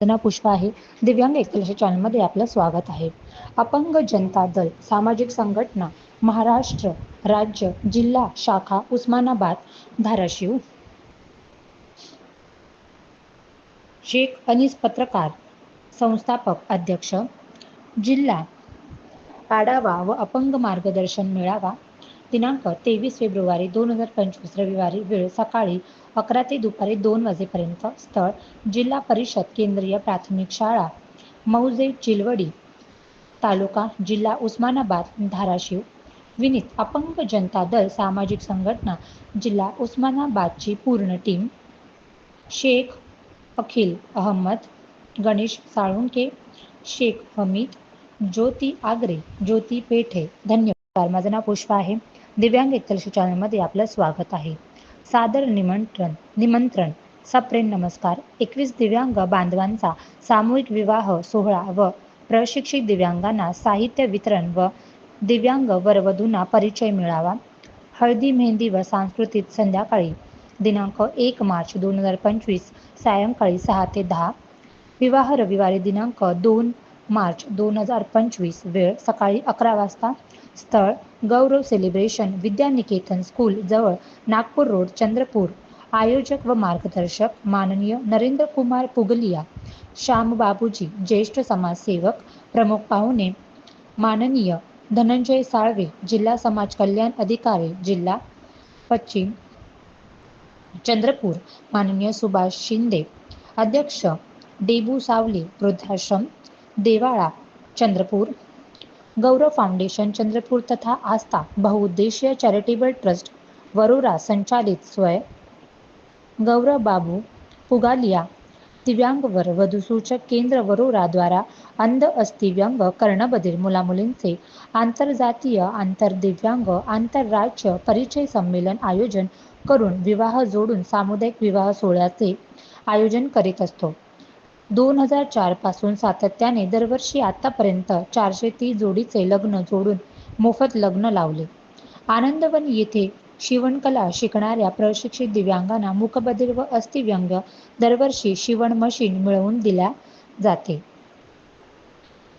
वंदना पुष्प आहे. दिव्यांग एकलश चॅनलमध्ये आपलं स्वागत आहे. अपंग जनता दल सामाजिक संघटना महाराष्ट्र राज्य जिल्हा शाखा उस्मानाबाद धाराशिव. शेख अनिस पत्रकार संस्थापक अध्यक्ष. जिल्हा आढावा व अपंग मार्गदर्शन मेळावा दिनांक तेवीस फेब्रुवारी दोन हजार पंचवीस रविवारी वेळ सकाळी अकरा ते दुपारी दोन वाजेपर्यंत स्थळ जिल्हा परिषद केंद्रीय प्राथमिक शाळा मौजे चिलवडी तालुका जिल्हा उस्मानाबाद धाराशिव. विनीत अपंग जनता दल सामाजिक संघटना जिल्हा उस्मानाबादची पूर्ण टीम. शेख अखिल अहमद गणेश साळुंके शेख हमीद ज्योती आगरे ज्योती पेठे. धन्यवाद. माझं नाव पुष्पा आहे. दिव्यांग एकलशी चॅनलमध्ये आपलं स्वागत आहे. सादर निमंत्रण निमंत्रण सप्रेम नमस्कार. एकवीस दिव्यांग बांधवांचा सामूहिक विवाह सोहळा व प्रशिक्षित दिव्यांगांना साहित्य वितरण व दिव्यांग वरवधूंना परिचय मिळावा. हळदी मेहंदी व सांस्कृतिक संध्याकाळी दिनांक एक मार्च दोन हजार पंचवीस सायंकाळी सहा ते दहा. विवाह रविवारी दिनांक दोन मार्च दोन हजार पंचवीस वेळ सकाळी अकरा वाजता स्थळ गौरव सेलिब्रेशन विद्यानिकेतन स्कूल जवळ नागपूर रोड चंद्रपूर. आयोजक व मार्गदर्शक माननीय नरेंद्र कुमार पुगलिया श्याम बाबूजी ज्येष्ठ समाजसेवक प्रमुख पाहुणे माननीय धनंजय साळवे जिल्हा समाज कल्याण अधिकारी जिल्हा पश्चिम चंद्रपूर. माननीय सुभाष शिंदे अध्यक्ष डेबू सावले वृद्धाश्रम देवाळा चंद्रपूर. गौरव फाउंडेशन चंद्रपूर तथा आस्था बहुउद्देशीय चॅरिटेबल ट्रस्ट वरोरा संचालित स्वय. गौरव बाबू पुगालिया दिव्यांग वर वधूसूचक केंद्र वरोरा द्वारा अंध अस्थिव्यंग कर्णबधीर मुलामुलींचे आंतरजातीय आंतरदिव्यांग आंतरराज्य परिचय संमेलन आयोजन करून विवाह जोडून सामुदायिक विवाह सोहळ्याचे आयोजन करीत असतो. दोन हजार चारपासून सातत्याने दरवर्षी आतापर्यंत चारशे तीस जोडीचे लग्न जोडून मोफत लग्न लावले. आनंदवन येथे शिवणकला शिकणाऱ्या प्रशिक्षित दिव्यांगांना मुखबधीर व अस्थिव्यंग दरवर्षी शिवण मशीन मिळवून दिल्या जाते.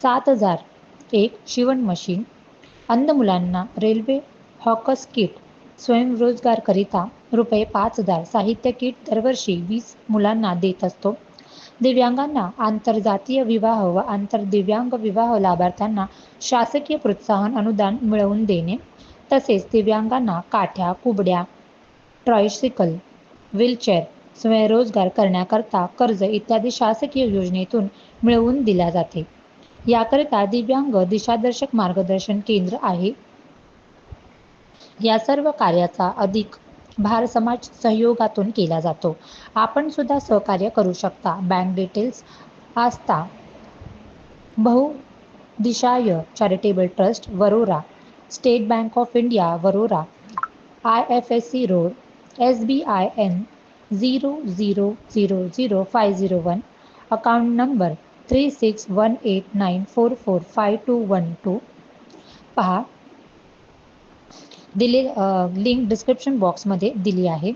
सात हजार एक शिवण मशीन अंध मुलांना रेल्वे हॉकस किट स्वयंरोजगारकरिता रुपये पाच हजार साहित्य किट दरवर्षी वीस मुलांना देत असतो. दिव्यांगांना आंतरजातीय विवाह व आंतरदिव्यांग विवाह लाभार्थ्यांना शासकीय प्रोत्साहन अनुदान मिळवून देणे. तसेच दिव्यांगांना काठ्या कुबड्या ट्रायसिकल व्हीलचेअर स्वयंरोजगार करण्याकरता कर्ज इत्यादी शासकीय योजनेतून मिळवून दिल्या जाते. याकरिता दिव्यांग दिशादर्शक मार्गदर्शन केंद्र आहे. या सर्व कार्याचा अधिक भार समाज सहयोगातून केला जातो. आपण सुद्धा सहकार्य करू शकता. Bank details Aastha बहुदिशाय charitable trust Warora state bank of India Warora I F S C code S B I N zero zero zero zero five zero one account number three six one eight nine four four five two one two पहा दिले link description बॉक्समध्ये दिली आहे.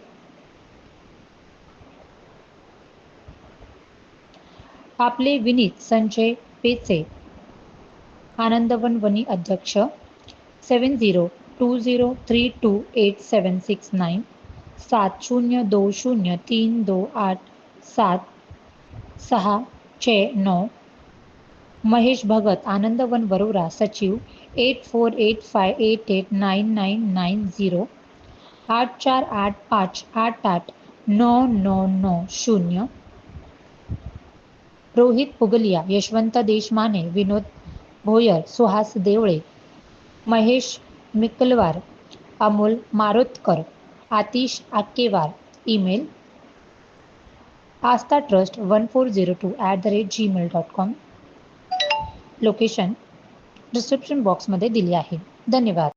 आपले विनीत संजय पेचे आनंदवन वनी अध्यक्ष seven zero two zero three two eight seven six nine सात शून्य दो शून्य तीन दो आठ सात सहा छे नऊ महेश भगत आनंदवन वरोरा सचिव eight four eight five eight eight nine nine nine zero आठ चार आठ पाच आठ आठ नऊ नऊ नऊ शून्य Rohit Pugalia Yashwant Deshmane Vinod Bhoyar Suhas Devale Mahesh Mikalwar Amol Marotkar Atish Akkewar email Aastha trust one four zero two at the rate Gmail dot com location description बॉक्समध्ये दिली आहे. धन्यवाद.